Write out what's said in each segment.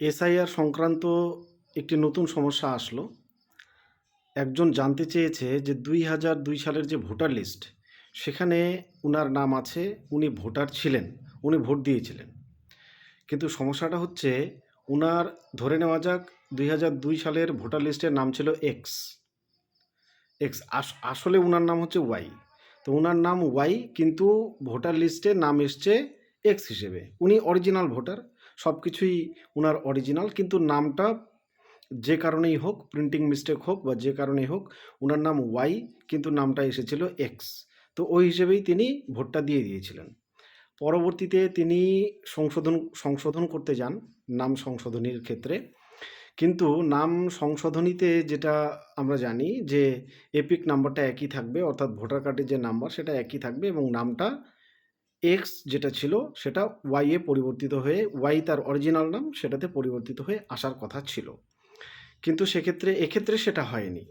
SIR সংক্রান্ত একটি নতুন সমস্যা আসলো। একজন জানতে চেয়েছে যে দুই হাজার দুই সালের যে ভোটার লিস্ট, সেখানে উনার নাম আছে, উনি ভোটার ছিলেন, উনি ভোট দিয়েছিলেন। কিন্তু সমস্যাটা হচ্ছে, উনার ধরে নেওয়া যাক, দুই হাজার দুই সালের ভোটার লিস্টের নাম ছিল এক্স এক্স আসলে উনার নাম হচ্ছে ওয়াই তো উনার নাম ওয়াই কিন্তু ভোটার লিস্টে নাম এসছে এক্স হিসেবে। উনি অরিজিনাল ভোটার। সব কিছুই ওনার অরিজিনাল কিন্তু নামটা যে কারণেই হোক প্রিন্টিং মিস্টেক হোক বা যে কারণেই হোক ওনার নাম ওয়াই কিন্তু নামটা এসেছিল এক্স তো ওই হিসেবেই তিনি ভোটটা দিয়ে দিয়েছিলেন। পরবর্তীতে তিনি সংশোধন সংশোধন করতে যান, নাম সংশোধনীর ক্ষেত্রে। কিন্তু নাম সংশোধনীতে যেটা আমরা জানি যে এপিক নাম্বারটা একই থাকবে, অর্থাৎ ভোটার কার্ডের যে নাম্বার সেটা একই থাকবে এবং নামটা এক্স যেটা ছিল সেটা ওয়াই এ পরিবর্তিত হয়ে ওয়াই তার অরিজিনাল নাম সেটাতে পরিবর্তিত হয়ে আসার কথা ছিল। কিন্তু সেক্ষেত্রে, এক্ষেত্রে সেটা হয়নি।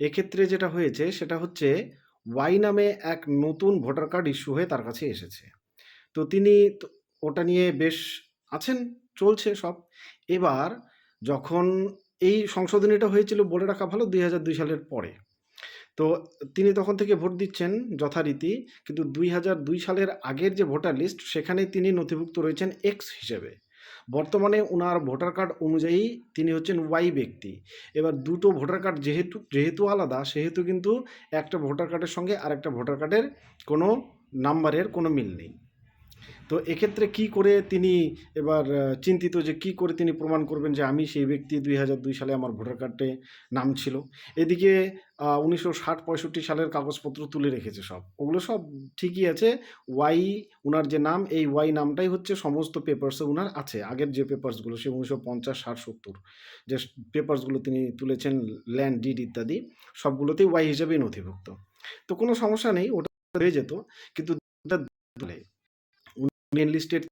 এক্ষেত্রে যেটা হয়েছে সেটা হচ্ছে ওয়াই নামে এক নতুন ভোটার কার্ড ইস্যু হয়ে তার কাছে এসেছে। তো তিনি ওটা নিয়ে বেশ আছেন, চলছে সব। এবার যখন এই সংশোধনীটা হয়েছিল বলে রাখা ভালো দুই হাজার দুই সালের পরে। তো তিনি তখন থেকে ভোট দিচ্ছেন যথারীতি। কিন্তু দুই হাজার দুই সালের আগের যে ভোটার লিস্ট সেখানে তিনি নথিভুক্ত রয়েছেন এক্স হিসেবে। বর্তমানে ওনার ভোটার কার্ড অনুযায়ী তিনি হচ্ছেন ওয়াই ব্যক্তি। এবার দুটো ভোটার কার্ড যেহেতু যেহেতু আলাদা, সেহেতু কিন্তু একটা ভোটার কার্ডের সঙ্গে আর একটা ভোটার কার্ডের কোনো নাম্বারের কোনো মিল নেই। তো এক্ষেত্রে কি করে তিনি এবার চিন্তিত যে কি করে তিনি প্রমাণ করবেন যে আমি সেই ব্যক্তি দুই দুই সালে আমার ভোটার কার্ডে নাম ছিল? এদিকে উনিশশো ষাট পঁয়ষট্টি সালের কাগজপত্র তুলে রেখেছে সব। ওগুলো সব ঠিকই আছে। ওয়াই উনার যে নাম, এই ওয়াই নামটাই হচ্ছে সমস্ত পেপারসে উনার আছে। আগের যে পেপার্সগুলো সে উনিশশো পঞ্চাশ, ষাট, সত্তর, যে পেপার্সগুলো তিনি তুলেছেন ল্যান্ড ডিড ইত্যাদি, সবগুলোতেই ওয়াই হিসেবেই নথিভুক্ত। তো কোনো সমস্যা নেই, ওটা হয়ে যেত। কিন্তু এনলিস্টেড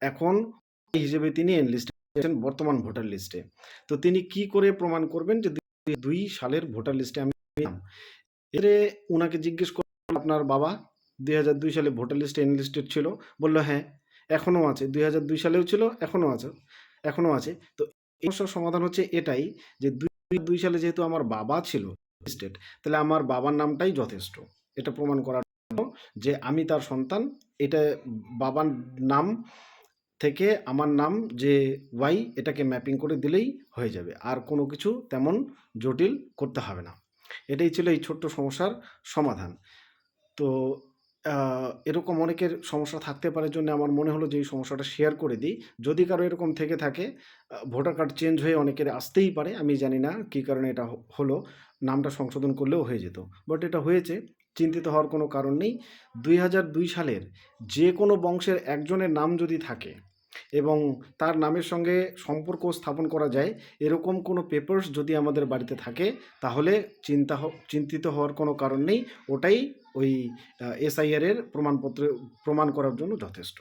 এখন হিসেবে তিনি এনলিস্টেড বর্তমান ভোটার লিস্টে তো তিনি কি করে প্রমাণ করবেন যে দুই- সালের ভোটার লিস্টে আমি এরে ওনাকে জিজ্ঞেস করলাম, আপনার বাবা দুই হাজার দুই সালে ভোটার লিস্টে এনলিস্টেড ছিল? বলল হ্যাঁ এখনও আছে। দুই হাজার দুই সালেও ছিল, এখনও আছে এখনও আছে। তো সমস্যার সমাধান হচ্ছে এটাই যে দুই দুই সালে যেহেতু আমার বাবা ছিল লিস্টেড তাহলে আমার বাবার নামটাই যথেষ্ট। এটা প্রমাণ করার যে আমি তার সন্তান, এটা বাবার নাম থেকে আমার নাম যে ওয়াই এটাকে ম্যাপিং করে দিলেই হয়ে যাবে। আর কোনো কিছু তেমন জটিল করতে হবে না। এটাই ছিল এই ছোট্ট সমস্যার সমাধান। তো এরকম অনেকের সমস্যা থাকতে পারে জন্য আমার মনে হলো যে এই সমস্যাটা শেয়ার করে দিই। যদি কারও এরকম থেকে থাকে ভোটার কার্ড চেঞ্জ হয়ে অনেকের আসতেই পারে, আমি জানি না কী কারণে এটা হলো, নামটা সংশোধন করলেও হয়ে যেত। বাট এটা হয়েছে। চিন্তিত হওয়ার কোনো কারণ নেই। দুই হাজার দুই সালের যে কোনো বংশের একজনের নাম যদি থাকে এবং তার নামের সঙ্গে সম্পর্ক স্থাপন করা যায়, এরকম কোনো পেপার্স যদি আমাদের বাড়িতে থাকে, তাহলে চিন্তা চিন্তিত হওয়ার কোনো কারণ নেই। ওটাই ওই এসআইআরের প্রমাণপত্র, প্রমাণ করার জন্য যথেষ্ট।